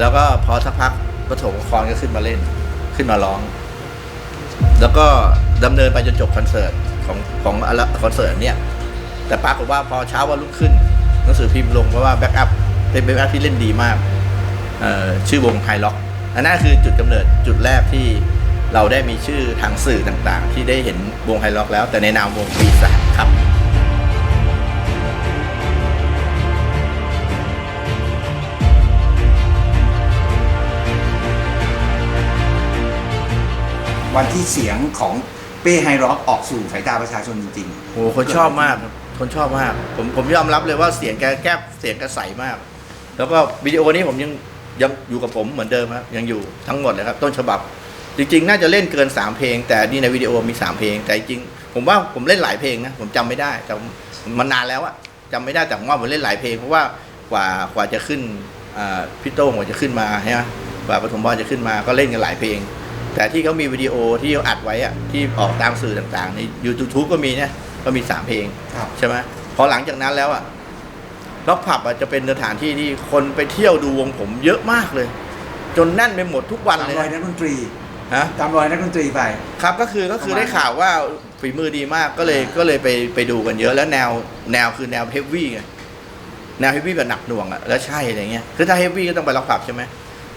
แล้วก็พอสักพักปฐมคอนก็ขึ้นมาเล่น ขึ้นมาร้อง แล้วก็ดำเนินไปจนจบคอนเสิร์ตของของอะไรคอนเสิร์ตเนี่ย แต่ปรากฏว่าพอเช้าวันรุ่งขึ้นหนังสือพิมพ์ลงเพราะว่าแบ็กอัพเป็นแบ็กอัพที่เล่นดีมาก ชื่อวงไฮล็อกอันนั้นคือจุดกำเนิดจุดแรกที่เราได้มีชื่อทางสื่อต่างๆ ที่ได้เห็นวงไฮล็อกแล้วแต่ในนามวงปีศาจครับ วันที่เสียงของเป้ไฮร็อกออกสู่สายตาประชาชนจริงโอ้โหคนชอบมาก คนชอบมาก ผมผมยอมรับเลยว่าเสียงแกแก้เสียงแกใสมาก แล้วก็วิดีโอนี้ผมยังยังอยู่กับผมเหมือนเดิมครับยังอยู่ทั้งหมดเลยครับต้นฉบับ จริงๆ น่าจะเล่นเกิน 3 เพลง แต่นี่ในวิดีโอมี 3 เพลง แต่จริงผมว่าผมเล่นหลายเพลงนะผมจำไม่ได้แต่มันนานแล้วอะจำไม่ได้แต่ผมว่าผมเล่นหลายเพลงเพราะว่ากว่ากว่าจะขึ้นพี่โต้งกว่าจะขึ้นมาใช่ไหมกว่าปฐมพรจะขึ้นมาก็เล่นกันหลายเพลง แต่ที่เขามีวิดีโอที่เขาอัดไว้อะที่ออกตามสื่อต่างๆ ในยูทูบก็มีนะก็มี3เพลงๆครับใช่ไหมพอหลังจากนั้นแล้วอะล็อกผับอะจะเป็นสถานที่ที่คนไปเที่ยวดูวงผมเยอะมากเลย จนแน่นไปหมดทุกวันตามเลยรอยนักดนตรีฮะตามรอยนักดนตรีไป ครับก็คือก็คือประมาณได้ข่าวว่าฝีมือดีมากก็เลยอ่าก็เลยไปไปดูกันเยอะแล้วแนวแนวคือแนวเฮฟวี่ไงแนวเฮฟวี่แบบหนักหน่วงอะแล้วใช่อะไรเงี้ยคือถ้าเฮฟวี่ก็ต้องไปล็อกผับใช่ไหม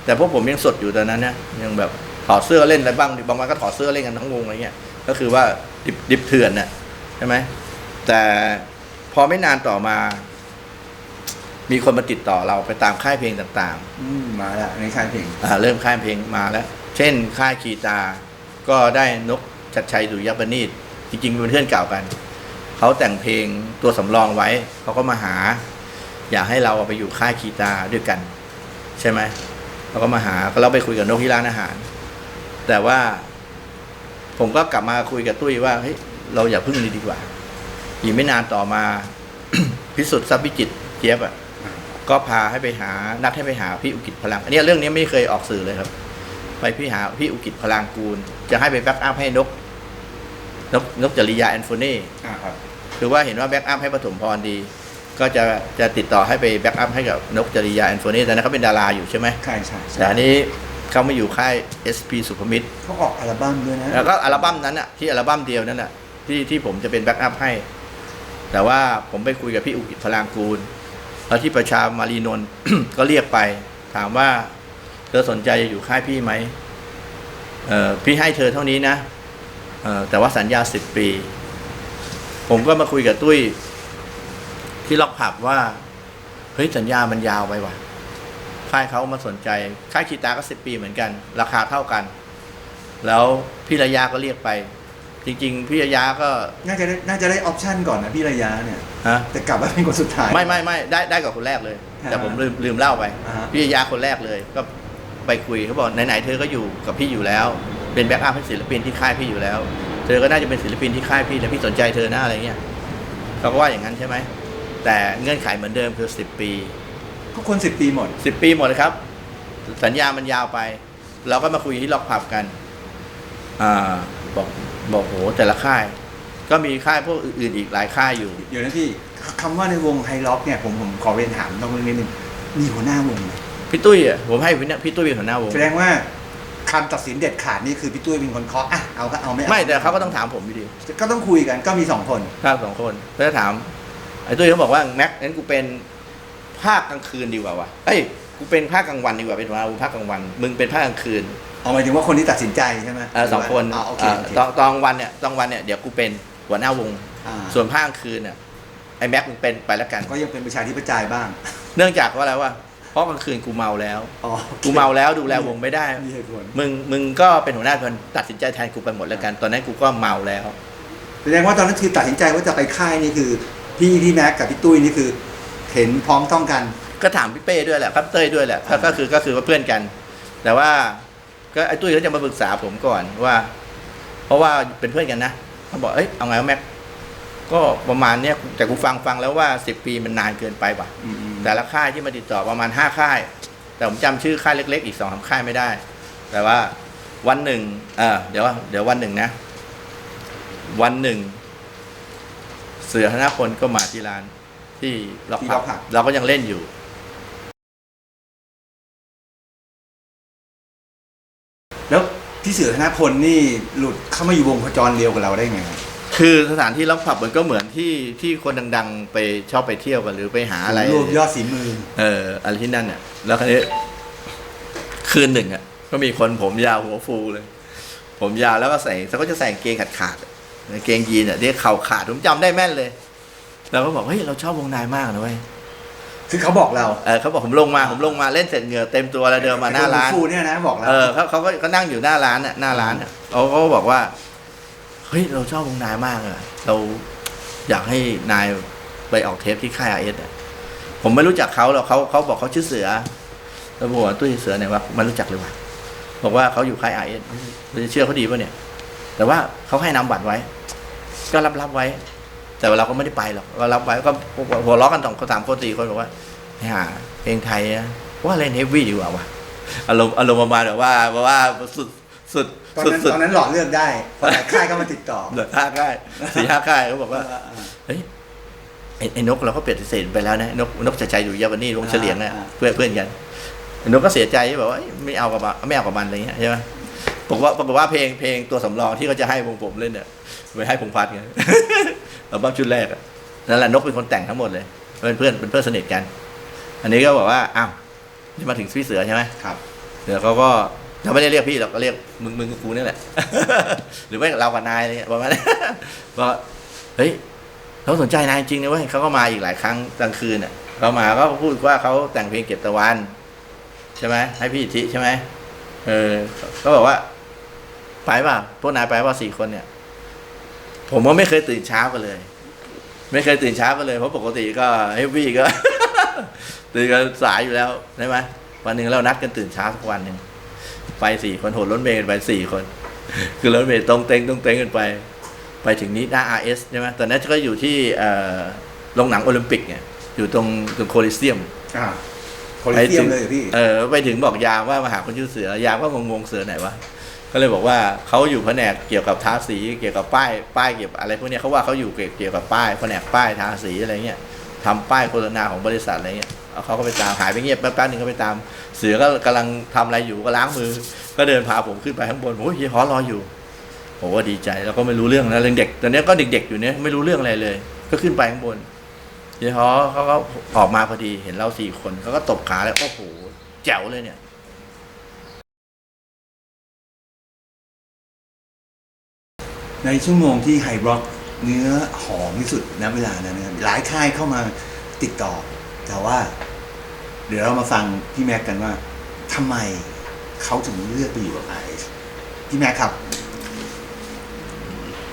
แต่พวกผมยังสดอยู่ตอนนั้นเนี่ยยังแบบ ถอดเสื้อเล่นอะไรบ้างบางวันก็ถอดเสื้อเล่นกันทั้งวงอะไรเงี้ยก็คือว่าดิบดิบเถื่อนน่ะใช่ไหมแต่พอไม่นานต่อมา มีคนมาติดต่อเราไปตามค่ายเพลงต่างๆอืมมาแล้วในค่ายเพลงอ่าเริ่มค่ายเพลงมาแล้ว เช่นค่ายคีตา ก็ได้นกชัดชัยดุริยประณีตจริงๆเป็นเพื่อนเก่ากัน เขาแต่งเพลงตัวสำรองไว้เขาก็มาหา อยากให้เราเอาไปอยู่ค่ายคีตาด้วยกัน ใช่ไหมเขาก็มาหาก็เราไปคุยกับนกที่ร้านอาหาร แต่ว่า ผมก็กลับมาคุยกับตุ้ยว่าเฮ้ยเราอย่าพึ่งนี้ดีกว่า อีกไม่นานต่อมา พิสุทธิ์ทรัพย์วิจิตรเจี๊ยบอะก็พาให้ไปหานัดให้ไปหาพี่อุกิจพลัง อันนี้เรื่องนี้ไม่เคยออกสื่อเลยครับ ไปพี่หาพี่อุกิจพลังกูล จะให้ไปแบ็กอัพให้นก นกนกจริยาแอนโฟเน่อ่าครับคือว่าเห็นว่าแบ็กอัพให้ปฐมพรดี ก็จะจะติดต่อให้ไปแบ็กอัพให้กับนกจริยาแอนโฟเน่แต่นั้นเขาเป็นดาราอยู่ใช่ไหมใช่ใช่ใช่แต่อันนี้ เขามาอยู่ค่าย SP สุภมิตรเขาออกอัลบั้มด้วยนะแล้วก็อัลบั้มนั้นอะที่อัลบั้มเดียวนั้นอะที่ที่ผมจะเป็นแบ็กอัพให้ แต่ว่าผมไปคุยกับพี่อุกิจพลางกูล แล้วที่ประชามารีนนท์ก็เรียกไป ถามว่าเธอสนใจจะอยู่ค่ายพี่ไหมเออพี่ให้เธอเท่านี้นะเออแต่ว่าสัญญาสิบปี ผมก็มาคุยกับตุ้ยที่ล็อกผับว่า เฮ้ยสัญญามันยาวไปว่ะ ค่ายเขามาสนใจ ค่ายคีตาก็สิบปีเหมือนกัน ราคาเท่ากัน แล้วพี่ระยะก็เรียกไป จริง ๆ พี่ระยะก็น่าจะได้น่าจะได้ออปชั่นก่อนนะพี่ระยะเนี่ยฮะแต่กลับมาเป็นคนสุดท้าย ไม่ไม่ไม่ได้ได้กับคนแรกเลย แต่ผมลืมลืมเล่าไป อ่าฮะ พี่ระยะคนแรกเลย ก็ไปคุยเขาบอกไหนๆเธอก็อยู่กับพี่อยู่แล้ว เป็นแบ็กอัพให้ศิลปินที่ค่ายพี่อยู่แล้ว เธอก็น่าจะเป็นศิลปินที่ค่ายพี่แล้วพี่สนใจเธอหน้าอะไรเงี้ยเขาก็ว่าอย่างนั้นใช่ไหมแต่เงื่อนไขเหมือนเดิมคือสิบปี ทุกคนสิบปีหมด สิบปีหมดเลยครับ สัญญามันยาวไป เราก็มาคุยที่ล็อกผับกัน อ่า บอกบอกโหแต่ละค่าย ก็มีค่ายพวกอื่นๆอีกหลายค่ายอยู่ เดี๋ยวนะพี่คำว่าในวงไฮล็อกเนี่ยผมผมขอเรียนถามต้องเรื่องนิดนึงมีหัวหน้าวงไหมพี่ตุ้ยอะผมให้พี่เนี่ยพี่ตุ้ยเป็นหัวหน้าวงแสดงว่าคำตัดสินเด็ดขาดนี่คือพี่ตุ้ยเป็นคนเคาะอะเอาก็เอาไม่เอาไม่แต่เขาก็ต้องถามผมอยู่ดีก็ต้องคุยกันก็มีสองคนถ้าสองคนก็จะถามไอ้ตุ้ยเขาบอกว่าแม็กงั้นกูเป็น ภาคกลางคืนดีกว่าวะเอ้ยกูเป็นภาคกลางวันดีกว่าเป็นหัวหน้าวงภาคกลางวัน มึงเป็นภาคกลางคืนเอาหมายถึงว่าคนที่ตัดสินใจใช่ไหมเออสองคนอ่าโอเคเอ่อโอเค ตอนตอนกลางวันเนี่ยตอนกลางวันเนี่ยเดี๋ยวกูเป็นหัวหน้าวง อ่า ส่วนภาคกลางคืนเนี่ยไอ้แม็กมึงเป็นไปแล้วกัน ก็ยังเป็นประชาธิปไตยบ้างเนื่องจากว่าอะไรวะเพราะกลางคืนกูเมาแล้ว อ๋อกูเมาแล้วดูแลวงไม่ได้ มีเหตุผลมึงมึงก็เป็นหัวหน้าคนตัดสินใจแทนกูไปหมดแล้วกัน ตอนนั้นกูก็เมาแล้ว แสดงว่าตอนนั้นคือตัดสินใจว่าจะไปค่ายนี่คือ พี่พี่แม็กกับพี่ตุ้ยนี่คือ เห็นพ้องต้องกัน ก็ถามพี่เป้ด้วยแหละครับเต้ยด้วยแหละก็อ่าก็คือก็คือว่าเพื่อนกัน แต่ว่าก็ไอ้ตุ้ยเขาจะมาปรึกษาผมก่อนว่า เพราะว่าเป็นเพื่อนกันนะเขาบอกเอ้ยเอาไงวะแม็กก็ประมาณเนี้ยแต่กูฟังฟังแล้วว่าสิบปีมันนานเกินไปว่ะ อืมแต่ละค่ายที่มาติดต่อประมาณห้าค่าย แต่ผมจำชื่อค่ายเล็ก ๆ อีกสองสามค่ายไม่ได้ แต่ว่าวันหนึ่งเออเดี๋ยวเดี๋ยววันหนึ่งนะ วันหนึ่ง เสือธนพลก็มาที่ร้าน ที่ล็อกที่ผัล็อบกผับเราก็ยังเล่นอยู่พี่เสือธนพลนี่หลุดเข้ามาอยู่วงโคจรเดียวกับเราได้ไงครับ คือสถานที่รับผับมันก็เหมือนที่ที่คนดัง ๆ ไปชอบไปเที่ยวกันหรือไปหาอะไรรวบยอดสีมือ เอออะไรที่นั่นเนี่ยแล้วคราวนี้คืนหนึ่งอะ ก็มีคนผมยาวหัวฟูเลย ผมยาวแล้วก็ใส่เขาก็จะใส่กางเกงขาดขาดๆอะกางเกงยีนอะที่เข่าขาดผมจำได้แม่นเลย เราก็บอกเฮ้ยเราชอบวงนายมากนะเว้ยคือเขาบอกเราเออเขาบอกผมลงมาผมลงมาเล่นเสร็จเหงื่อเต็มตัวแล้วเดินมาหน้าร้านฟูเนี่ยนะบอกเราเออเขาเขาก็เขานั่งอยู่หน้าร้านน่ะหน้าร้านน่ะเขาเขาก็บอกว่าเฮ้ยเราชอบวงนายมากอะเราอยากให้นายไปออกเทปที่ค่ายอาเอสอะผมไม่รู้จักเขาหรอกเขาเขาบอกเขาชื่อเสือแล้วผมบอกว่าตุ้ยเสือไหนวะมันรู้จักเลยวะบอกว่าเขาอยู่ค่ายอาเอสเราจะเชื่อเขาดีป่ะเนี่ย แต่ว่าเขาให้นำบัตรไว้ ก็รับรับไว้ แต่ว่าเราก็ไม่ได้ไปหรอกก็รับไว้ก็หัวเราะกันสองคนสามคนสี่คนบอกว่าไปหาเพลงไทยอะว่าเล่นเฮฟวี่ดีกว่าวะอารมณ์อารมณ์ประมาณแบบว่าแบบว่าสุดสุดตอนสุดนั้นสุดตอนนั้นหลอดเลือกได้พอหลายค่ายก็มาติดต่อเหลือห้าค่ายสี่ห้าค่ายเขาบอกว่าเฮ้ยไอ้ไอ้นกเราก็เปลี่ยนเสร็จไปแล้วนะนกนกจะใจอยู่ยาวันนี้วงเฉลียงนะอ่าเพื่อนเพื่อนกันไอ้นกก็เสียใจแบบว่าเอ้ยไม่เอากับมันไม่เอากับมันอะไรเงี้ยใช่ไหม บอกว่าบอกว่าเพลงเพลงตัวสำรองที่เขาจะให้วงผมเล่นเนี่ยไปให้พงษ์พัฒน์ไงอัลบั้มชุดแรกอะนั่นแหละนกเป็นคนแต่งทั้งหมดเลยเป็นเพื่อนเป็นเพื่อนสนิทกัน อันนี้ก็บอกว่าอ้าวนี่มาถึงพี่เสือใช่ไหมครับเดี๋ยวเขาก็เขาไม่ได้เรียกพี่หรอกก็เรียกมึงมึงกับกูนี่แหละ หรือไม่เรากับนายอะไรเงี้ยประมาณนี้บอกเฮ้ยเขาสนใจนายจริงนะเว้ยเขาก็มาอีกหลายครั้งกลางคืนอะเขามาก็พูดว่าเขาแต่งเพลงเก็บตะวัน ใช่ไหมให้พี่อิทธิใช่ไหมเออก็บอกว่า ไปเปล่าพวกนายไปเปล่าสี่คนเนี่ย ผมก็ไม่เคยตื่นเช้ากันเลย ไม่เคยตื่นเช้ากันเลยเพราะปกติก็เฮฟวี่ก็ ตื่นกันสายอยู่แล้วใช่ไหมวันหนึ่งเรานัดกันตื่นเช้าทุกวันหนึ่งไปสี่คนโหดรถเมล์กันไปสี่คน คือรถเมล์ตรงเต็งตรงเต็งกันไป ไปถึงนี้หน้า RS ใช่ไหมตอนนั้นก็อยู่ที่เอ่อโรงหนังโอลิมปิกเนี่ยอยู่ตรงตรงโคลิเซียมอ่าโคลิเซียมเลยเหรอพี่เออไปถึงบอกยามว่ามาหาคนชื่อเสือยามก็งงๆเสือไหนวะ ก็เลยบอกว่าเขาอยู่แผนกเกี่ยวกับทาสีเกี่ยวกับป้ายป้ายเกี่ยวกับอะไรพวกนี้เขาว่าเขาอยู่เกี่ยวกับป้ายแผนกป้ายทาสีอะไรเงี้ยทำป้ายโฆษณาของบริษัทอะไรเงี้ยเขาก็ไปตามหายไปเงียบแป๊บๆหนึ่งก็ไปตาม เสือก็กำลังทำอะไรอยู่ก็ล้างมือ ก็เดินพาผมขึ้นไปข้างบนโอ้ยเฮียฮอรออยู่ผมว่าดีใจแล้วก็ไม่รู้เรื่องนะเรื่องเด็กตอนนี้ก็เด็ก ๆ อยู่เนี่ยไม่รู้เรื่องอะไรเลย ก็ขึ้นไปข้างบนเฮียฮอเขาก็ออกมาพอดีเห็นเราสี่คนเขาก็ตบขาแล้วโอ้โหแจ๋วเลยเนี่ย ในชั่วโมงที่ไฮบล็อกเนื้อหอมที่สุดณเวลานั้นนะครับหลายค่ายเข้ามาติดต่อ แต่ว่า เดี๋ยวเรามาฟังพี่แม็กกันว่าทำไมเขาถึงเลือกไปอยู่กับไอซ์พี่แม็กครับ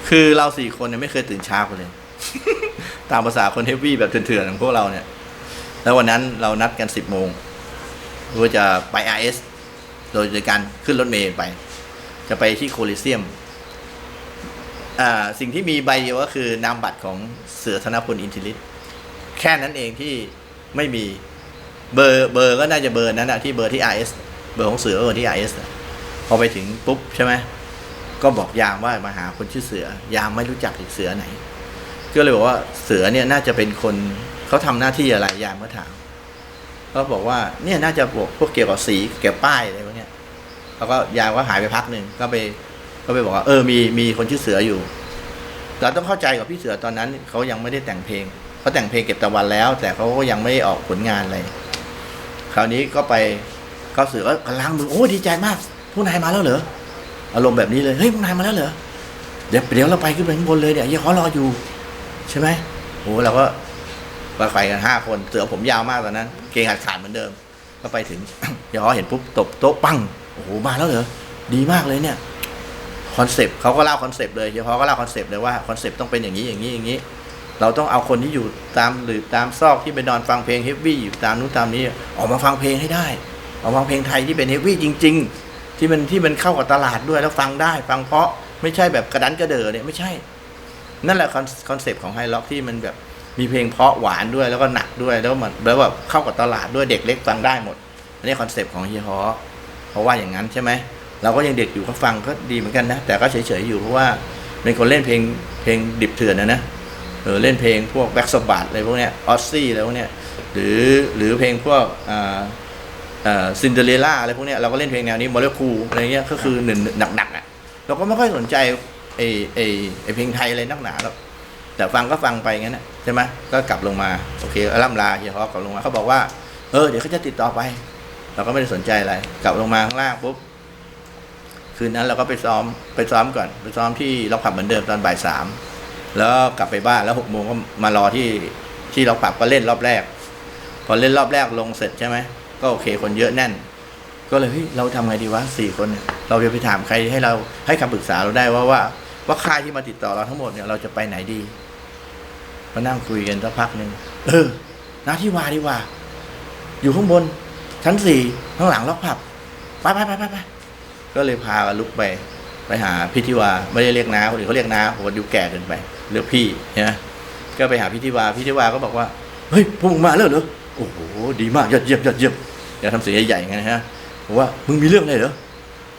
คือเราสี่คนเนี่ยไม่เคยตื่นเช้ากันเลย ตามภาษาคนเฮฟวี่แบบเถื่อนๆของพวกเราเนี่ย แล้ววันนั้นเรานัดกันสิบโมงเพื่อจะไป RS โดยโดยการขึ้นรถเมล์ไป จะไปที่โคลิเซียม สิ่งที่มีใบเดียวก็คือนามบัตรของเสือธนพลอินทิลิตแค่นั้นเองที่ไม่มีเบอร์เบอร์ก็น่าจะเบอร์นั้นอะที่เบอร์ที่ RS เบอร์ของเสือเบอร์ที่ RS อะพอไปถึงปุ๊บใช่ไหมก็บอกยามว่ามาหาคนชื่อเสือยามไม่รู้จักอีกเสือไหน ก็เลยบอกว่าเสือเนี่ยน่าจะเป็นคนเขาทำหน้าที่อะไรยามก็ถามก็บอกว่าเนี่ยน่าจะพวกพวกเกี่ยวกับสีเกี่ยวกับป้ายอะไรพวกเนี้ยแล้วก็ยามก็หายไปพักหนึ่งก็ไป ก็ไปบอกว่าเออมีมีคนชื่อเสืออยู่เราต้องเข้าใจกับพี่เสือตอนนั้นเขายังไม่ได้แต่งเพลงเขาแต่งเพลงเก็บตะวันแล้ว แต่เขาก็ยังไม่ออกผลงานอะไรคราวนี้ก็ไปก็เสือก็ล้างมือโอ้ดีใจมากผู้นายมาแล้วเหรออารมณ์แบบนี้เลยเฮ้ยพวกนายมาแล้วเหรอเดี๋ยวเดี๋ยวเราไปขึ้นไปข้างบนเลยเนี่ยวยังขอรออยู่ ใช่ไหมโอ้เราก็ไปไปกันห้าคนเสือผมยาวมากตอนนั้น เกงขาดขาดเหมือนเดิม ก็ไปถึงยอเห็นปุ๊บตบโต๊ะปังโอ้โหมาแล้วเหรอดีมากเลยเนี่ย คอนเซปต์เขาก็เล่าคอนเซปต์เลยเฉพาะก็เล่าคอนเซปต์เลยว่าคอนเซปต์ต้องเป็นอย่างนี้อย่างนี้อย่างนี้ เราต้องเอาคนที่อยู่ตามหรือตามซอกที่ไปนอนฟังเพลงเฮฟวี่อยู่ตามนู้นตามนี้ออกมาฟังเพลงให้ได้ออกมาฟังเพลงไทยที่เป็นเฮฟวี่จริง ๆ ที่มันที่มันเข้ากับตลาดด้วยแล้วฟังได้ ฟังเพราะไม่ใช่แบบกระดันกระเดอเนี่ยไม่ใช่ นั่นแหละคอนเซปต์ของไฮล็อกที่มันแบบมีเพลงเพราะหวานด้วยแล้วก็หนักด้วยแล้วมันแล้วแบบเข้ากับตลาดด้วยเด็กเล็กฟังได้หมดอันนี้คอนเซปต์ของเฮียฮอเพราะว่าอย่างนั้นใช่ไหม เราก็ยังเด็กอยู่ก็ฟังก็ดีเหมือนกันนะ แต่ก็เฉยๆอยู่เพราะว่าเป็นคนเล่นเพลงเพลงดิบเถื่อนนะนะเออเล่นเพลงพวกแบ็กสบัดอะไรพวกเนี้ยออสซี่อะไรพวกเนี้ยหรือหรือเพลงพวกอ่าซินเดอเรล่าอะไรพวกเนี้ยเราก็เล่นเพลงแนวนี้โมเลคูอะไรเงี้ยก็คือหนึ่งหนักๆอะเราก็ไม่ค่อยสนใจไอไอไอเพลงไทยอะไรนักหนาหรอกแต่ฟังก็ฟังไปงั้นนะใช่ไหมก็กลับลงมาโอเคล่ำลาเฮียฮอกลับลงมาเขาบอกว่าเออเดี๋ยวเขาจะติดต่อไป เราก็ไม่ได้สนใจอะไรกลับลงมาข้างล่างปุ๊บ คืนนั้นเราก็ไปซ้อมไปซ้อมก่อน ไปซ้อมที่เราผับเหมือนเดิมตอนบ่ายสามแล้วกลับไปบ้านแล้วหกโมงก็มารอที่ที่เราผับก็เล่นรอบแรก พอเล่นรอบแรกลงเสร็จใช่ไหมก็โอเคคนเยอะแน่น ก็เลยเฮ้ยเราทำไงดีวะสี่คน เราจะไปถามใครให้เราให้คำปรึกษาเราได้ว่าว่าว่าค่ายที่มาติดต่อเราทั้งหมดเนี่ยเราจะไปไหนดีมานั่งคุยกันสักพักหนึ่งเออนาที่วาดีว่า อยู่ข้างบน ชั้นสี่ข้างหลังล็อกผับ ไปไปไปไปไป ก็เลยพาลุกไปไปหาพี่ทิวาไม่ได้เรียกน้าคนอื่นเขาเรียกน้าโหดูแก่เกินไปเรียกพี่ใช่ไหมก็ไปหาพี่ทิวาพี่ทิวาก็บอกว่าเฮ้ยพวกมึงมาแล้วเหรอโอ้โหดีมากยอดเยี่ยมยอดเยี่ยมอย่าทำเสียงใหญ่ๆงั้นนะฮะบอกว่ามึงมีเรื่องอะไรเหรอ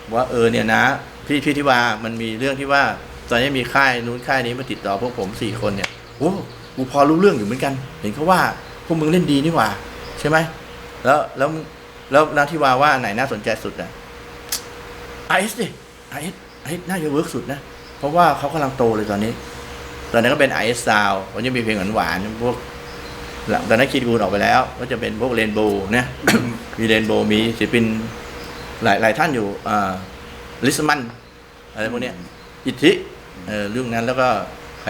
บอว่าเออเนี่ยนะ พี่พี่ทิวามันมีเรื่องที่ว่า ตอนนี้มีค่ายนู้นค่ายนี้มาติดต่อพวกผมสี่คนเนี่ยโอ้กูพอรู้เรื่องอยู่เหมือนกัน เห็นเขาว่าพวกมึงเล่นดีนี่หว่า ใช่ไหมแล้วแล้วแล้วนาทิวาว่าไหนน่าสนใจสุดอะ ไอเอสดิไอเอสไอเอสน่าจะเวิร์กสุดนะ เพราะว่าเขากำลังโตเลยตอนนี้ ตอนนั้นก็เป็นไอเอสซาวมันจะมีเพลงหวานๆพวกหลังตอนนั้นคิดกูนออกไปแล้ว ก็จะเป็นพวกเรนโบว์นะมีเรนโบว์มีศิลปินหลายหลายท่านอยู่อ่าลิสมันอะไรพวกเนี้ยอิทธิเออเรื่องนั้นแล้วก็ใคร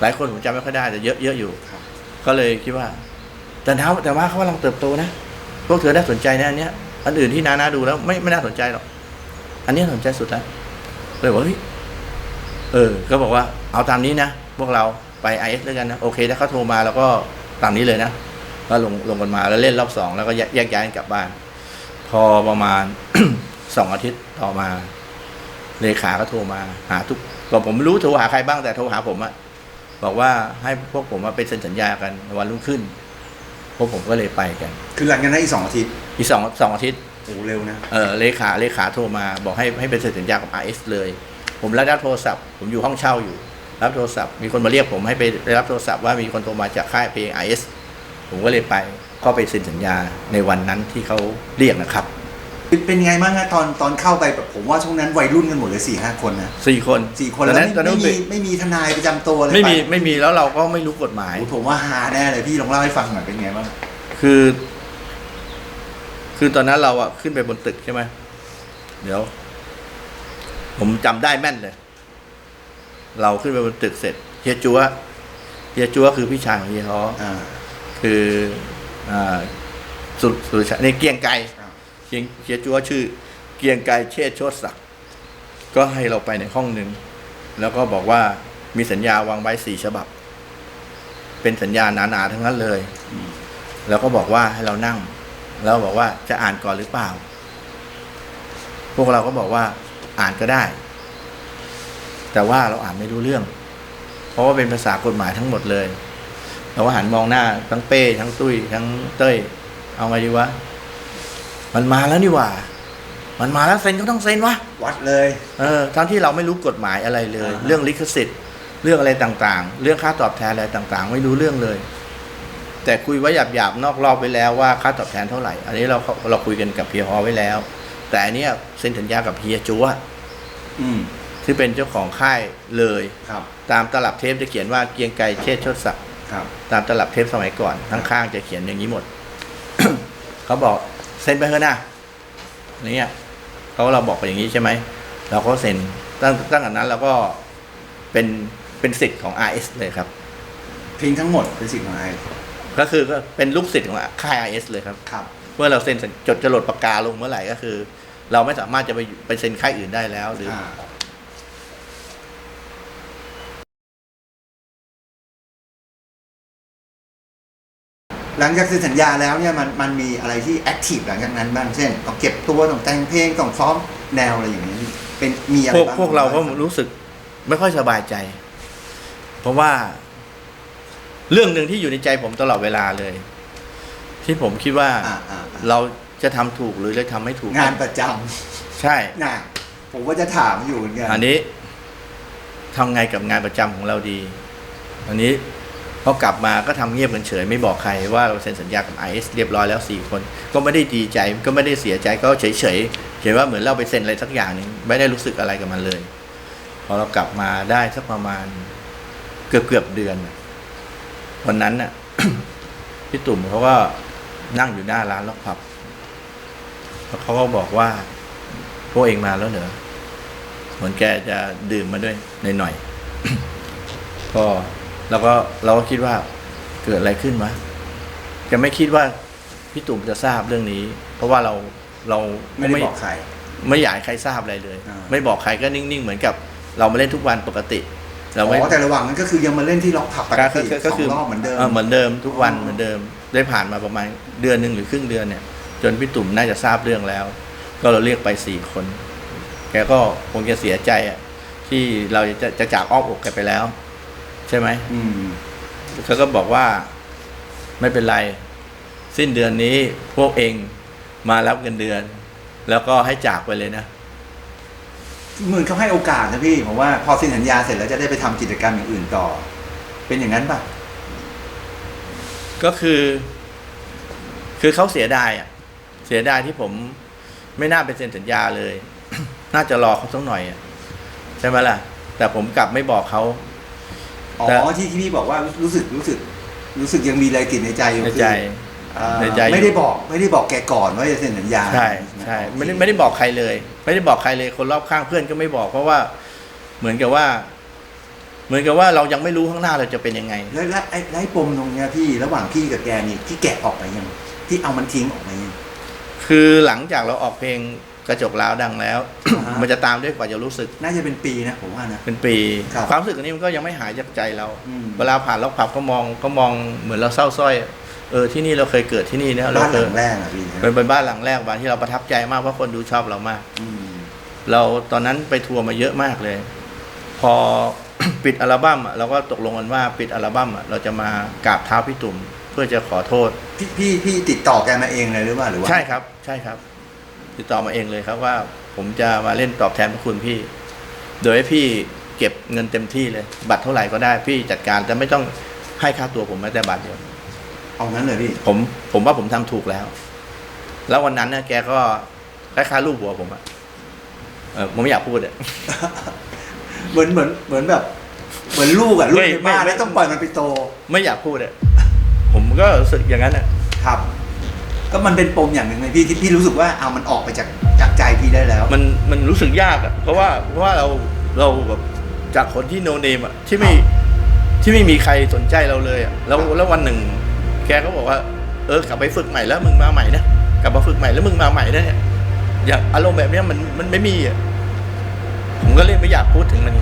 หลายคนผมจำไม่ค่อยได้แต่เยอะเยอะอยู่ ก็เลยคิดว่า แต่เท้าแต่ว่าเขากำลังเติบโตนะ พวกเธอน่าสนใจนะอันเนี้ยอันอื่นที่นานาดูแล้วไม่ไม่น่าสนใจหรอก อันเนี้ยสนใจสุดแล้วเลยบอกว่าเฮ้ยเออ ก็บอกว่าเอาตามนี้นะ พวกเราไปไอเอสด้วยกันนะ โอเคถ้าเขาโทรมาแล้วก็ตามนี้เลยนะก็ลงลงกันมาแล้วเล่นรอบสองแล้วก็แยกแยกย้ายกันกลับบ้าน พอประมาณสองอาทิตย์ต่อมาเลขาก็โทรมาหาทุกก็ผมไม่รู้โทรหาใครบ้างแต่โทรหาผมอะบอกว่าให้พวกผมมาไปเซ็นสัญญากันวันรุ่งขึ้นพวกผมก็เลยไปกัน คือหลังจากนั้นอีกสองอาทิตย์อีกสองสองอาทิตย์ โอ้เร็วนะเออเลขาเลขาโทรมาบอกให้ให้ไปเซ็นสัญญากับ RS เลย ผมรับโทรศัพท์ ผมอยู่ห้องเช่าอยู่ รับโทรศัพท์มีคนมาเรียกผมให้ไปไปรับโทรศัพท์ว่ามีคนโทรมาจากค่ายเพลง RS ผมก็เลยไปก็ไปเซ็นสัญญาในวันนั้นที่เขาเรียกนะครับ เป็นไงบ้างฮะตอนตอนเข้าไปแบบผมว่าช่วงนั้นวัยรุ่นกันหมดเลยสี่ห้าคนนะสี่คนสี่คนตอแล้วนนั้นไม่ตอนนั้นไม่มีไม่มีทนายประจำตัวเลยไม่มีปไม่มีแล้วเราก็ไม่รู้กฎหมายโอ้ผมว่าฮาแน่เลยพี่ลองเล่าให้ฟังหน่อยเป็นไงบ้างคือ คือตอนนั้นเราอะขึ้นไปบนตึกใช่ไหมเดี๋ยว ผมจำได้แม่นเลย เราขึ้นไปบนตึกเสร็จเฮียจัวเฮียจัวคือพี่ชายของเฮียฮออ่าคืออ่าสุดสุดในเกียงไกรครับเกียงเฮียจัวชื่อ เกียงไกรเชษฐ์โชติศักดิ์ก็ให้เราไปในห้องหนึ่งแล้วก็บอกว่ามีสัญญาวางไว้สี่ฉบับ เป็นสัญญาหนาๆทั้งนั้นเลยอืมแล้วก็บอกว่าให้เรานั่ง แล้วบอกว่าจะอ่านก่อนหรือเปล่า พวกเราก็บอกว่าอ่านก็ได้ แต่ว่าเราอ่านไม่รู้เรื่อง เพราะว่าเป็นภาษากฎหมายทั้งหมดเลยเราก็หันมองหน้าทั้งเป้ทั้งตุ้ยทั้งเต้ย เอาไงดีวะ มันมาแล้วนี่หว่า มันมาแล้วเซ็นก็ต้องเซ็นวะ วัดเลย เออ ทั้งที่เราไม่รู้กฎหมายอะไรเลยอ่าฮะเรื่องลิขสิทธิ์ เรื่องอะไรต่างๆ เรื่องค่าตอบแทนอะไรต่างๆ ไม่รู้เรื่องเลย แต่คุยไว้หยาบๆนอกรอบไว้แล้วว่าค่าตอบแทนเท่าไหร่ อันนี้เราเราคุยกันกับเพียฮอไว้แล้ว แต่อันเนี้ยเซ็นสัญญากับเฮียจัวอืมที่เป็นเจ้าของค่ายเลยครับ ตามตลับเทปจะเขียนว่าเกรียงไกรเชษฐ์โชติศักดิ์ครับตามตลับเทปสมัยก่อนข้างๆจะเขียนอย่างนี้หมดเขาบอกเซ็นไปเถอะนะเนี่ยเขาเราบอกไปอย่างนี้ใช่ไหมเราก็เซ็นตั้งตั้งแต่นั้นเราก็เป็นเป็นสิทธิ์ของ RS เลยครับเพลงทั้งหมดเป็นสิ่งของไอ ก็คือก็เป็นลูกศิษย์ของค่าย RS เลยครับครับ เมื่อเราเซ็นสัญจดจรดปากกาลงเมื่อไหร่ก็คือ เราไม่สามารถจะไปไปเซ็นค่ายอื่นได้แล้วหรือออ่าหลังจากเซ็นสัญญาแล้วเนี่ยมันมันมีอะไรที่แอคทีฟหลังจากนั้นบ้างเช่นต้องเก็บตัวต้องแต่งเพลงต้องซ้อมแนวอะไรอย่างนี้ เป็นมีอะไรพวกบ้างพวกเราก็รู้สึกไม่ค่อยสบายใจ เพราะว่า เรื่องหนึ่งที่อยู่ในใจผมตลอดเวลาเลย ที่ผมคิดว่าอ่าอ่าอ่าเราจะทำถูกหรือจะทำไม่ถูกงานประจใช่ำนะผมว่าจะถามอยู่เหมือนกันอันนี้ทำไงกับงานประจำของเราดี อันนี้พอกลับมาก็ทำเงียบกันเฉย ไม่บอกใครว่าเราเซ็นสัญญากับไอซ์เรียบร้อยแล้วสี่คน ก็ไม่ได้ดีใจก็ไม่ได้เสียใจก็เฉยเฉยๆเห็นว่าเหมือนเราไปเซ็นอะไรสักอย่างหนึ่งไม่ได้รู้สึกอะไรกับมันเลย พอเรากลับมาได้สักประมาณเกือบเกือบๆเดือนน่ะ วันนั้นน่ะ พี่ตุ่มเขาก็นั่งอยู่หน้าร้านล็อกผับ แล้วเขาก็บอกว่า พวกเองมาแล้วเหรอเหมือนแกจะดื่มมาด้วยหน่อยๆก็แล้วก็เราก็คิดว่าเกิดอะไรขึ้นวะจะไม่คิดว่าพี่ตุ่มจะทราบเรื่องนี้ เพราะว่าเราเราไม่ได้บอกใคร ไม่อยากให้ใครทราบอะไรเลยอ่าไม่บอกใครก็นิ่งๆ เหมือนกับ เรามาเล่นทุกวันปกติ เราอ๋ไม่อแต่ระหว่างนั้นก็คือยังมาเล่นที่ล็อกผับปกติสองรอบเหมือนเดิมเหมือนเดิมทุกวันอ๋อเหมือนเดิม ได้ผ่านมาประมาณเดือนหนึ่งหรือครึ่งเดือนเนี่ย จนพี่ตุ่มน่าจะทราบเรื่องแล้ว ก็เราเรียกไปสี่คน แกก็คงจะเสียใจอะ ที่เราจะจะจากอ้อมอกแกไปแล้ว ใช่ไหมอืมเขาก็บอกว่าไม่เป็นไร สิ้นเดือนนี้พวกเองมารับเงินเดือน แล้วก็ให้จากไปเลยนะ เหมือนเขาให้โอกาสนะพี่ผมว่าพอเซ็นสัญญาเสร็จแล้วจะได้ไปทำกิจกรรมอย่างอื่นต่อ เป็นอย่างนั้นป่ะก็คือ คือเขาเสียดายอะ เสียดายที่ผมไม่น่าไปเซ็นสัญญาเลย น่าจะรอเขาสักหน่อยอะใช่ไหมล่ะ แต่ผมกลับไม่บอกเขาอ๋อแต่ที่ที่พี่บอกว่ารู้สึกรู้สึก รู้สึกยังมีอะไรติดในใจอยู่ในคือใจเอ่อในใจอยู่ไม่ได้บอก ไม่ได้บอกแกก่อนว่าจะเซ็นสัญญาใช่ ใช่ไม่ได้ไม่ได้บอกใครเลย ไม่ได้บอกใครเลย คนรอบข้างเพื่อนก็ไม่บอก เพราะว่าเหมือนกับว่า เหมือนกับว่าเรายังไม่รู้ข้างหน้าเราจะเป็นยังไง แล้วแล้วไอ้ไอ้ปมตรงเนี้ยพี่ระหว่างพี่กับแกนี่ที่แกะออกไปยังที่เอามันทิ้งออกไปยังคือหลังจากเราออกเพลงกระจกล้าวดังแล้ว อ่าฮะ มันจะตามด้วยกว่าจะรู้สึก น่าจะเป็นปีนะผมว่านะ เป็นปี ครับความรู้สึกอันนี้มันก็ยังไม่หายจากใจเรา อืม เวลาผ่านล็อกผับก็มองก็มองเหมือนเราเศร้าสร้อย เออที่นี่เราเคยเกิดที่นี่นะเราบ้านเคหยลังแรกอะพี่นะเป็นเป็นบ้านหลังแรกบ้านที่เราประทับใจมากเพราะคนดูชอบเรามาก อืมเราตอนนั้นไปทัวร์มาเยอะมากเลย พอ ปิดอัลบั้มอะเราก็ตกลงกันว่าปิดอัลบั้มอะเราจะมากราบเท้าพี่ตุ่มเพื่อจะขอโทษ พี่พี่พี่ติดต่อแกมาเองเลยหรือว่าหรือว่าใช่ครับ ใช่ครับ ติดต่อมาเองเลยครับว่า ผมจะมาเล่นตอบแทนพระคุณพี่ โดยให้พี่เก็บเงินเต็มที่เลย บัตรเท่าไหร่ก็ได้พี่จัดการแต่ไม่ต้องให้ค่าตัวผมแม้แต่บาทเดียว เอางั้นเลยพี่ ผมผมว่าผมทำถูกแล้ว แล้ววันนั้นเนี่ยแกก็คล้ายๆรูปหัวผมอะเออผมไม่อยากพูดอะเหมือนเหมือนเหมือนแบบ เหมือนลูกอะลูกไม่ในบ้านไม่แล้วต้องปล่อยมันไปโต ไม่อยากพูดอะผมก็รู้สึกอย่างนั้นอะครับ ก็มันเป็นปมอย่างหนึ่งไหมพี่ที่พี่รู้สึกว่าเอามันออกไปจากจากใจพี่ได้แล้ว มันมันรู้สึกยากอะเพราะว่าเพราะว่าเราเราแบบจากคนที่โนเนมอะที่ไม่ที่ไม่มีใครสนใจเราเลยอะแล้วแล้ววันหนึ่ง แกก็บอกว่าเออกลับไปฝึกใหม่แล้วมึงมาใหม่นะกลับมาฝึกใหม่แล้วมึงมาใหม่นะเนี่ยอย่างอารมณ์แบบเนี้ยมันมันไม่มีอะผมก็เลยไม่อยากพูดถึงมัน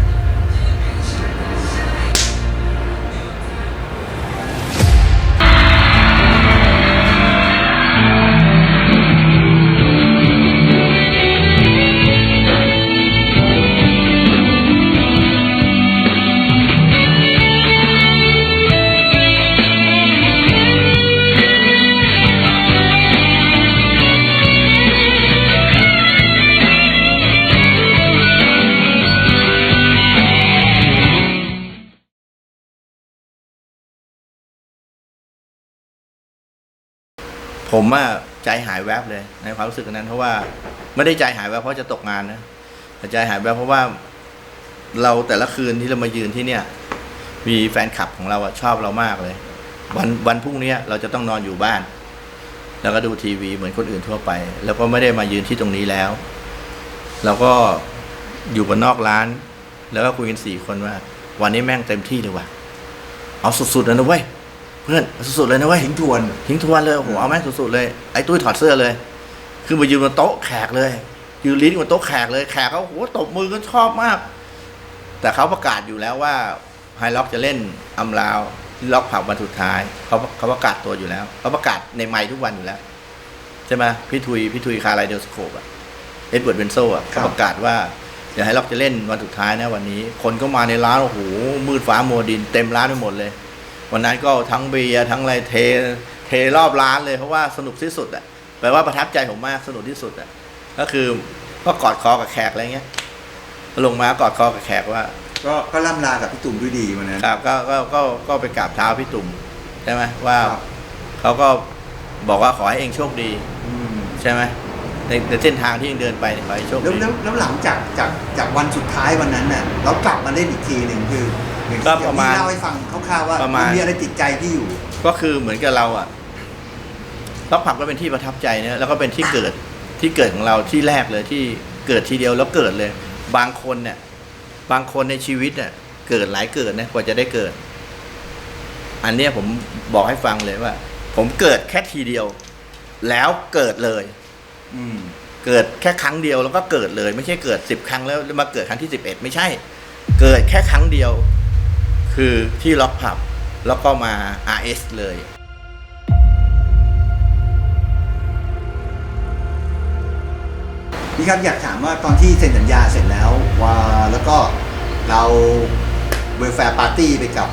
ผมอะใจหายแวบเลยในความรู้สึกนั้น เพราะว่าไม่ได้ใจหายแวบเพราะจะตกงานนะแต่ใจหายแวบเพราะว่าเราแต่ละคืนที่เรามายืนที่เนี่ย มีแฟนคลับของเราอะชอบเรามากเลย วันวันพรุ่งนี้เราจะต้องนอนอยู่บ้าน แล้วก็ดูทีวีเหมือนคนอื่นทั่วไป แล้วก็ไม่ได้มายืนที่ตรงนี้แล้ว เราก็อยู่บนนอกร้าน แล้วก็คุยกันสี่คนว่า วันนี้แม่งเต็มที่เลยว่ะเอาสุดๆเลยนะเว้ย เพื่อนเอาสุดๆเลยนะเว้ยทิ้งทวนทิ้งทวนเลยโอ้โหเอาแม่งสุดๆเลยไอ้ตุ้ยถอดเสื้อเลย คือมายืนบนโต๊ะแขกเลยยืนลิ้นบนโต๊ะแขกเลยแขกเขาโอ้โหตบมือกันชอบมาก แต่เขาประกาศอยู่แล้วว่าไฮล็อกจะเล่นอัมลาวที่ล็อกผับวันสุดท้ายเขาเขาประกาศตัวอยู่แล้วเขาประกาศในไมค์ทุกวันอยู่แล้วใช่ไหมพี่ทุยพี่ทุยคาร์ไลเดลสโคปอะเอ็ดเวิร์ดเวนโซอะเขาประกาศว่าเดี๋ยวไฮล็อกจะเล่นวันสุดท้ายนะวันนี้ คนก็มาในร้านโอ้โหมืดฟ้ามัวดินเต็มร้านไปหมดเลย วันนั้นก็ทั้งเบียร์ทั้งอะไรเทเทรอบร้านเลยเพราะว่าสนุกที่สุดอะแปลว่าประทับใจผมมากสนุกที่สุดอะก็คือก็กอดคอกับแขกอะไรเงี้ยลงมากอดคอกับแขกว่า ก็ก็ล่ำลากับพี่ตุ่มด้วยดีวันนั้นครับก็ก็ก็ก็ไปกราบเท้าพี่ตุ่มใช่ไหมว่าครับเขาก็บอกว่าขอให้เองโชคดีอืมใช่ไหมในในเส้นทางที่ยังเดินไปเนี่ยขอให้โชคแล้วดีแล้วแล้วหลังจากจากจากวันสุดท้ายวันนั้นน่ะเรากลับมาเล่นอีกทีหนึ่งคืออย่าง ก็ที่ประมาณพี่เล่าให้ฟังคร่าวๆว่าประมาณนมีอะไรติดใจพี่อยู่ ก็คือเหมือนกับเราอะล็อกผับก็เป็นที่ประทับใจเนี่ยแล้วก็เป็นที่เกิดที่เกิดของเราที่แรกเลยที่เกิดทีเดียวแล้วเกิดเลย บางคนเนี่ย บางคนในชีวิตเนี่ยเกิดหลายเกิดนะกว่าจะได้เกิด อันเนี้ยผมบอกให้ฟังเลยว่า ผมเกิดแค่ทีเดียว แล้วเกิดเลย อืม เกิดแค่ครั้งเดียวแล้วก็เกิดเลย ไม่ใช่เกิดสิบครั้งแล้วมาเกิดครั้งที่สิบเอ็ดไม่ใช่ เกิดแค่ครั้งเดียว คือที่ล็อกผับแล้วก็มา RS เลยนี่ครับอยากถามว่าตอนที่เซ็นสัญญาเสร็จแล้วว่าแล้วก็เราเวลแฟร์ปาร์ตี้ไปกับ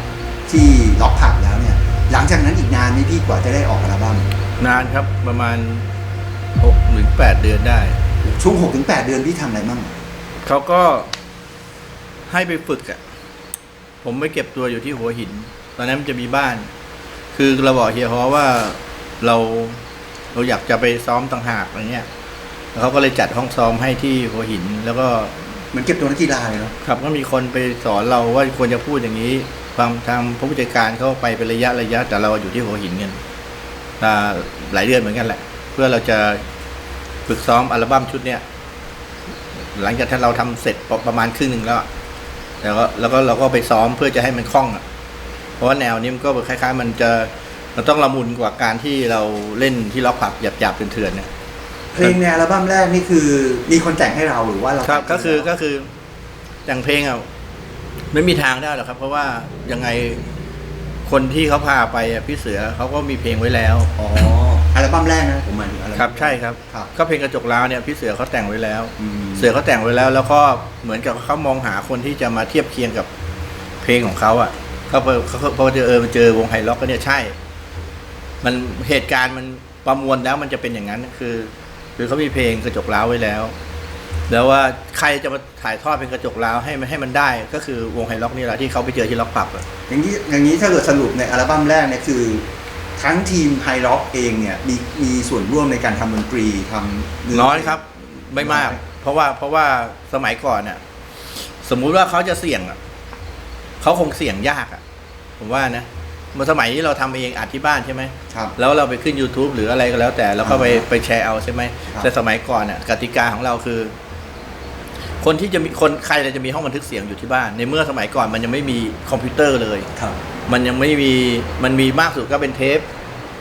ที่ล็อกผับแล้วเนี่ย หลังจากนั้นอีกนานไหมพี่กว่าจะได้ออกอัลบั้มนานครับประมาณหกถึงแปดเดือนได้ ช่วงหกถึงแปดเดือนพี่ทำอะไรบ้างเขาก็ให้ไปฝึกอะ่ะ ผมไปเก็บตัวอยู่ที่หัวหิน ตอนนั้นมันจะมีบ้าน คือเราบอกเฮียฮอว่าเราเราอยากจะไปซ้อมต่างหากอะไรเงี้ยแล้วเขาก็เลยจัดห้องซ้อมให้ที่หัวหิน แล้วก็เหมือนเก็บตัวนักกีฬาเลยเนาะครับก็มีคนไปสอนเราว่าควรจะพูดอย่างนี้ความทางผู้จัดการเขาไปเป็นระยะระยะ แต่เราอยู่ที่หัวหินกันอ่าหลายเดือนเหมือนกันแหละ เพื่อเราจะฝึกซ้อมอัลบั้มชุดเนี้ยหลังจากที่เราทำเสร็จประมาณครึ่งหนึ่งแล้วอะ แล้วก็แล้วก็เราก็ไปซ้อมเพื่อจะให้มันคล่องอะ เพราะว่าแนวนี้มันก็คล้ายๆ มันจะมันต้องละมุนกว่าการที่เราเล่นที่ล็อกผับหยาบๆเถื่อนๆเนี่ยเพลงในอัลบั้มแรกนี่คือมีคนแต่งให้เราหรือว่าเราครับแต่งก็คือเงก็คืออย่างเพลงอะไม่มีทางได้หรอกครับ เพราะว่ายังไงคนที่เขาพาไปอะพี่เสือเขาก็มีเพลงไว้แล้วอ๋อ อัลบั้มแรกนะผมหมายถึงอัลบั้ม ครับใช่ครับ ครับก็เพลงกระจกล้าวเนี่ยพี่เสือเขาแต่งไว้แล้ว อืม เสือเขาแต่งไว้แล้ว แล้วก็เหมือนกับเขามองหาคนที่จะมาเทียบเคียงกับเพลงของเขาอะเขาพอเขาพอเจอเออมาเจอวงไฮล็อกก็เนี่ยใช่ มันเหตุการณ์มันประมวลแล้วมันจะเป็นอย่างนั้นคือ คือเขามีเพลงกระจกล้าวไว้แล้ว แล้วว่าใครจะมาถ่ายทอดเป็นกระจกล้าวให้มันให้มันได้ ก็คือวงไฮล็อกนี่แหละที่เขาไปเจอที่ล็อกผับอะ อย่างนี้อย่างนี้ถ้าเกิดสรุปในอัลบั้มแรกเนี่ยคือ ทั้งทีมไฮร็อกเองเนี่ยมีมีส่วนร่วมในการทำดนตรีทำเน้อยครับ ไม่มากน้อยเพราะว่าเพราะว่าสมัยก่อนเนี่ยสมมุติว่าเขาจะเสี่ยงอะเขาคงเสี่ยงยากอะผมว่านะเมื่อสมัยที่เราทำเองอัดที่บ้านใช่ไหม ครับ แล้วเราไปขึ้น YouTube หรืออะไรก็แล้วแต่แล้วก็ไปอ่าไปแชร์เอาใช่ไหม ครับ แต่สมัยก่อนน่ะกติกาของเราคือ คนที่จะมีคนใครจะมีห้องบันทึกเสียงอยู่ที่บ้าน ในเมื่อสมัยก่อนมันยังไม่มีคอมพิวเตอร์เลย ครับ มันยังไม่มีมันมีมากสุดก็เป็นเทป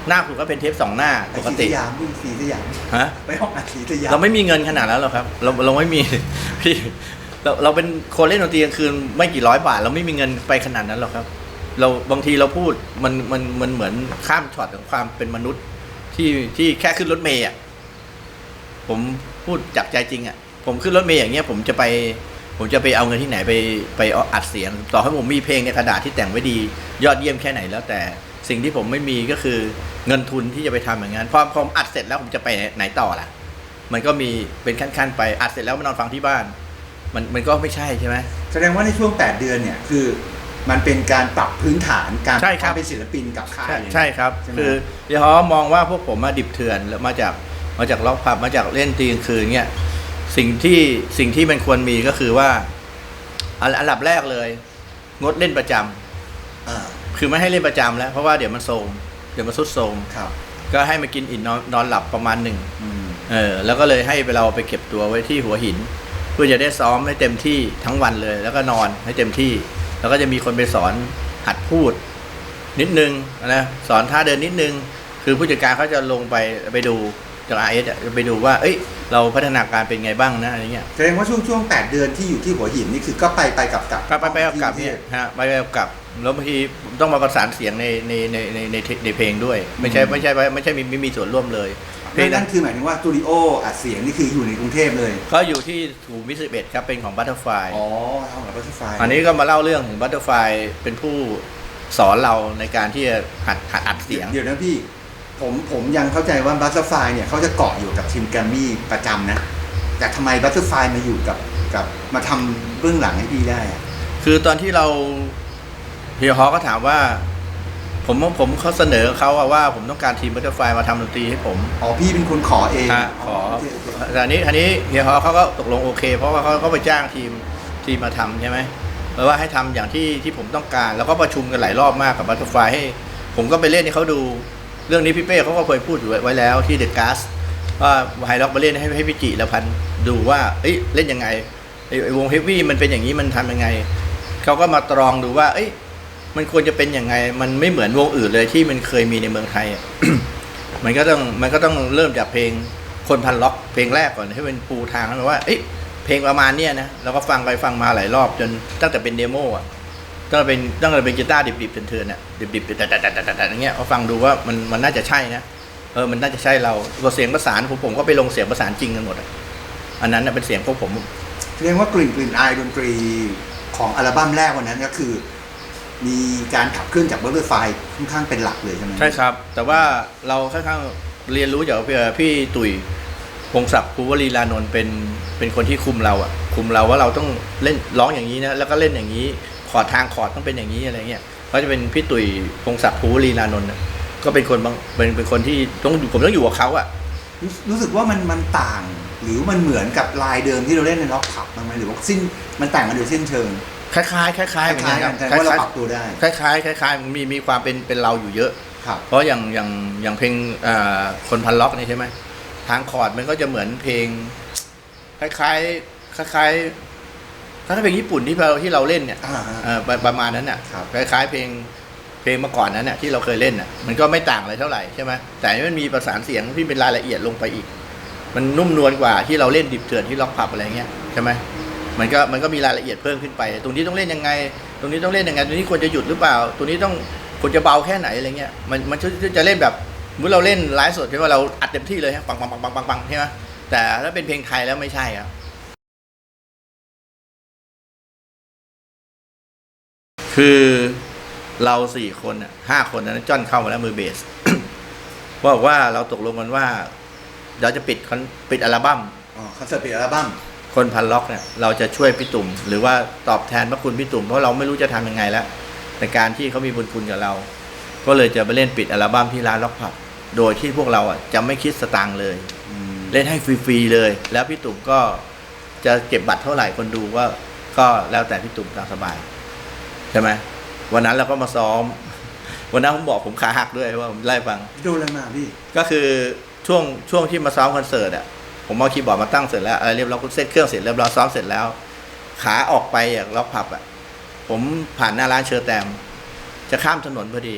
หน้าสุดก็เป็นเทปสองหน้าไปปกสีติสยามพี่สีสยามฮะไปห้องอัดสีสยามเราไม่มีเงินขนาดนั้นหรอกครับ เราเราไม่มีพี่เราเราเป็นคนเล่นดนตรีกลางคืนไม่กี่ร้อยบาท เราไม่มีเงินไปขนาดนั้นหรอกครับ เราบางทีเราพูดมันมันมันเหมือนข้ามช็อตของความเป็นมนุษย์ที่ที่แค่ขึ้นรถเมย์อะผมพูดจากใจจริงอะผมขึ้นรถเมย์อย่างเงี้ย ผมจะไป ผมจะไปเอาเงินที่ไหนไปไปเอาอัดเสียง ต่อให้ผมมีเพลงในกระดาษที่แต่งไว้ดี ยอดเยี่ยมแค่ไหนแล้วแต่สิ่งที่ผมไม่มีก็คือเงินทุนที่จะไปทำอย่างนั้นพอพอผมอัดเสร็จแล้วผมจะไปไหนต่อล่ะ มันก็มีเป็นขั้นๆไปอัดเสร็จแล้วมานอนฟังที่บ้าน มันมันก็ไม่ใช่ใช่ไหมแสดงว่าในช่วง 8 เดือนเนี่ยคือมันเป็นการปรับพื้นฐานการใช่ครับวามเป็นศิลปินกับค่ายใช่เลยใช่ครับใช่ไหมคือเดี๋ยวเขามองว่าพวกผมมาดิบเถื่อนแล้วมาจากมาจากล็อกผับมาจากเล่นตีกลางคืนเนี่ย สิ่งที่สิ่งที่มันควรมีก็คือว่า อันอันดับแรกเลย งดเล่นประจำอ่าคือไม่ให้เล่นประจำแล้ว เพราะว่าเดี๋ยวมันโทรมเดี๋ยวมันสุดโทรมครับก็ให้มากินอิ่มนอนนอนหลับประมาณหนึ่งอืมเออ แล้วก็เลยให้ไปเราไปเก็บตัวไว้ที่หัวหิน เพื่อจะได้ซ้อมให้เต็มที่ทั้งวันเลย แล้วก็นอนให้เต็มที่ แล้วก็จะมีคนไปสอนหัดพูด นิดนึงนะสอนท่าเดินนิดนึง คือผู้จัดการเขาจะลงไปไปดู จากไอเอสไปดูว่า เอ้ย เราพัฒนาการเป็นไงบ้างนะอะไรเงี้ยแสดงว่าช่วงช่วง8เดือนที่อยู่ที่หัวหินนี่คือก็ไปไปกับกับก็ไปไปกับกลับเนี่ยฮะไปไปกับกลับแล้วบางทีต้องมาประสานเสียงในในในในในในเพลงด้วย ไม่ใช่ไม่ใช่ไม่ใช่มีไม่มีส่วนร่วมเลยเพลงนั่นั้นนคือหมายถึงว่าสตูดิโออัดเสียงนี่คืออยู่ในกรุงเทพเลยก็อยู่ที่ถูมิสิบเอ็ดครับเป็นของบัตเตอร์ไฟอ๋อทำกับบัตเตอร์ไฟอันนี้ก็มาเล่าเรื่องถึงบัตเตอร์ไฟเป็นผู้สอนเราในการที่จะหัดหัดอัดเสียง เดี๋ยวนะพี่ ผมผมยังเข้าใจว่าบัตเตอร์ไฟเนี่ยเขาจะเกาะอยู่กับทีมแกรมมี่ประจำนะ แต่ทำไมบัตเตอร์ไฟมาอยู่กับกับมาทำเบื้องหลังให้พี่ได้อะคือตอนที่เราเฮียฮอก็ถามว่า ผมผมเขาเสนอเขาอะว่าผมต้องการทีมบัตเตอร์ไฟมาทำดนตรีให้ผม อ๋อพี่เป็นคนขอเองฮะขอ โเคโอเคแต่อันนี้อันนี้เฮียฮอเขาก็ตกลงโอเค เพราะว่าเขาก็ไปจ้างทีมทีมมาทำใช่ไหมแปลว่าให้ทำอย่างที่ที่ผมต้องการ แล้วก็ประชุมกันหลายรอบมากกับบัตเตอร์ไฟให้ ผมก็ไปเล่นให้เขาดู เรื่องนี้พี่เป้เขาก็เคยพูดอยู่ไว้แล้วที่เดอะก s สว่าไฮล็อกมาเล่นให้ให้พี่จิละพันดูว่าเอ้ยเล่นยังไงไอ้วงเฮฟวี่มันเป็นอย่างนี้มันทำยังไงเขาก็มาตรองดูว่า เอ้ยมันควรจะเป็นยังไง มันไม่เหมือนวงอื่นเลยที่มันเคยมีในเมืองไทยอะมันก็ต้องมันก็ต้องเริ่มจากเพลงคนพันล็อกเพลงแรกก่อนให้เป็นปูทางให้มันว่าเอ้ยเพลงประมาณเนี้ยนะแล้วก็ฟังไปฟังมาหลายรอบจนตั้งแต่เป็นเดโมอะ ตั้งแต่เป็นตั้งแต่เป็นกีตาร์ดิบๆเถื่อนๆอะดิบๆแต่ๆๆๆอย่างเงี้ยพอฟังดูว่ามันมันน่าจะใช่นะเออมันน่าจะใช่เราตัวเสียงประสานผมผมก็ไปลงเสียงประสานจริงกันหมดอะอันนั้นน่ะเป็นเสียงพวกผมเรียกว่ากลิ่นกลิ่นอายดนตรีของอัลบั้มแรกวันนั้นก็คือ มีการขับเคลื่อนจากบัตเตอร์ไฟค่อนข้างเป็นหลักเลยใช่ไหมใช่ครับ แต่ว่าเราค่อนข้างเรียนรู้จากพี่พี่ตุ๋ยพงศักดิ์ภูวลีลานนท์เป็นเป็นคนที่คุมเราอะคุมเราว่าเราต้องเล่นร้องอย่างนี้นะแล้วก็เล่นอย่างนี้ ขอร์ดทางขอร์ดต้องเป็นอย่างนี้อะไรเงี้ยเขาจะเป็นพี่ตุ๋ยพงศักดิ์ภูวลีลานนท์น่ะก็เป็นคนบางเป็นเป็นคนที่ต้องอยู่ผมต้องอยู่กับเขาอะรู้รู้สึกว่ามันมันต่าง หรือมันเหมือนกับลายเดิมที่เราเล่นในล็อกผับบ้างไหมหรือว่าสิ้นมันต่างกันโดยสิ้นเชิงคล้ายๆคล้ายๆเหมือนคกัล้ายนๆคกัรันบแต่คล้าว่าเรายปรับตัวได้ๆคล้ายๆคล้ายๆมีมีความเป็นเป็นเราอยู่เยอะครับเพราะอย่างอย่างอย่างเพลงอ่าคนพันล็อกนี่ใช่ไหมทางคอร์ดมันก็จะเหมือนเพลง คล้ายๆคล้ายๆ คล้ายๆเพลงญี่ปุ่นที่เราที่เราเล่นเนี่ยอ่าฮะ เอ่อประประมาณนั้นน่ะครับ คล้ายๆเพลงเพลงเมื่อก่อนนั้นน่ะที่เราเคยเล่นน่ะมันก็ไม่ต่างอะไรเท่าไหร่ใช่ไหมแต่อันนี้มันมีประสานเสียงที่เป็นรายละเอียดลงไปอีก มันนุ่มนวลกว่าที่เราเล่นดิบเถื่อนที่ล็อกผับอะไรเงี้ยใช่ไหมมันก็มันก็มีรายละเอียดเพิ่มขึ้นไป ตรงนี้ต้องเล่นยังไง ตรงนี้ต้องเล่นยังไงตรงนี้ควรจะหยุดหรือเปล่า ตรงนี้ต้องควรจะเบาแค่ไหนอะไรเงี้ยมันมันจะจะเล่นแบบเมื่อเราเล่นไลฟ์สดใช่ไหมเราอัดเต็มที่เลยฮะปังปังปังปังปังปังใช่ไหมแต่ถ้าเป็นเพลงไทยแล้วไม่ใช่ครับ คือเราสี่คนอะห้าคนนั้นจ้อนเข้ามาแล้วมือเบสบอกว่าเราตกลงกันว่า เราจะปิดคอนปิดอัลบั้มอ๋อคอนเสิร์ตปิดอัลบั้มคนพันล็อกเนี่ยเราจะช่วยพี่ตุ่ม หรือว่าตอบแทนพระคุณพี่ตุ่มเพราะเราไม่รู้จะทำยังไงแล้วในการที่เขามีบุญคุณกับเรา ก็เลยจะไปเล่นปิดอัลบั้มที่ร้านล็อกผับโดยที่พวกเราอะจะไม่คิดสตางค์เลยอืมเล่นให้ฟรีๆเลย แล้วพี่ตุ่มก็จะเก็บบัตรเท่าไหร่คนดูว่าก็แล้วแต่พี่ตุ่มตามสบาย ใช่ไหมวันนั้นเราก็มาซ้อม วันนั้นผมบอกผมขาหักด้วยว่าผมไล่ฟังโดนอะไรมาพี่ ก็คือช่วงช่วงที่มาซ้อมคอนเสิร์ตอะผมเอาคีย์บอร์ดมาตั้งเสร็จแล้วอะไรเรียบร้อยเซตเครื่องเสร็จเรียบร้อยซ้อมเสร็จแล้ว ขาออกไปอะล็อกผับอะผมผ่านหน้าร้านเชอร์แตม จะข้ามถนนพอดี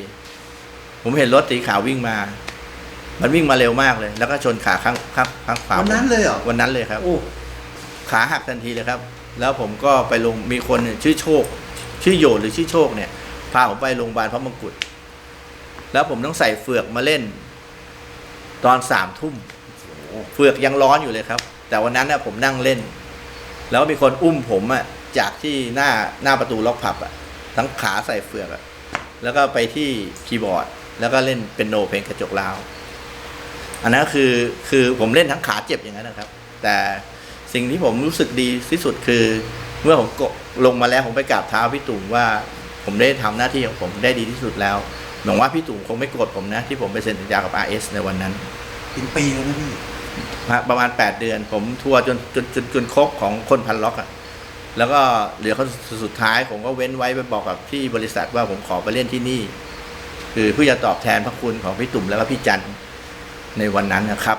ผมเห็นรถสีขาววิ่งมา มันวิ่งมาเร็วมากเลย แล้วก็ชนขาข้างข้างข้างขวาวันนั้นผมเลยเหรอวันนั้นเลยครับโอ้ขาหักทันทีเลยครับ แล้วผมก็ไปลงมีคนชื่อโชค ชื่อโยนหรือชื่อโชคเนี่ยพาผมไปโรงพยาบาลพระมงกุฎแล้วผมต้องใส่เฟือกมาเล่น ตอนสามทุ่มเฟือกยังร้อนอยู่เลยครับ แต่วันนั้นน่ะผมนั่งเล่น แล้วมีคนอุ้มผมอะจากที่หน้าหน้าประตูล็อกผับอะทั้งขาใส่เฟือกอะแล้วก็ไปที่คีย์บอร์ด แล้วก็เล่นเป็นโนเพลงกระจกลาว อันนั้นคือคือผมเล่นทั้งขาเจ็บอย่างนั้นนะครับ แต่สิ่งที่ผมรู้สึกดีที่สุดคือ เมื่อผมกลงมาแล้วผมไปกราบเท้าพี่ตุ่มว่า ผมได้ทำหน้าที่ของผมได้ดีที่สุดแล้วหวังว่าพี่ตุ่มคงไม่โกรธผมนะ ที่ผมไปเซ็นสัญญากับ RS ในวันนั้นเป็นปีแล้วนะพี่ประมาณ 8 เดือน ผมทัวร์จนจนจนจนครบของคนพันล็อกอะแล้วก็เหลือคนสุดท้ายผมก็เว้นไว้ไปบอกกับที่บริษัทว่าผมขอไปเล่นที่นี่ คือเพื่อจะตอบแทนพระคุณของพี่ตุ่มแล้วก็พี่จันทร์ในวันนั้นนะครับ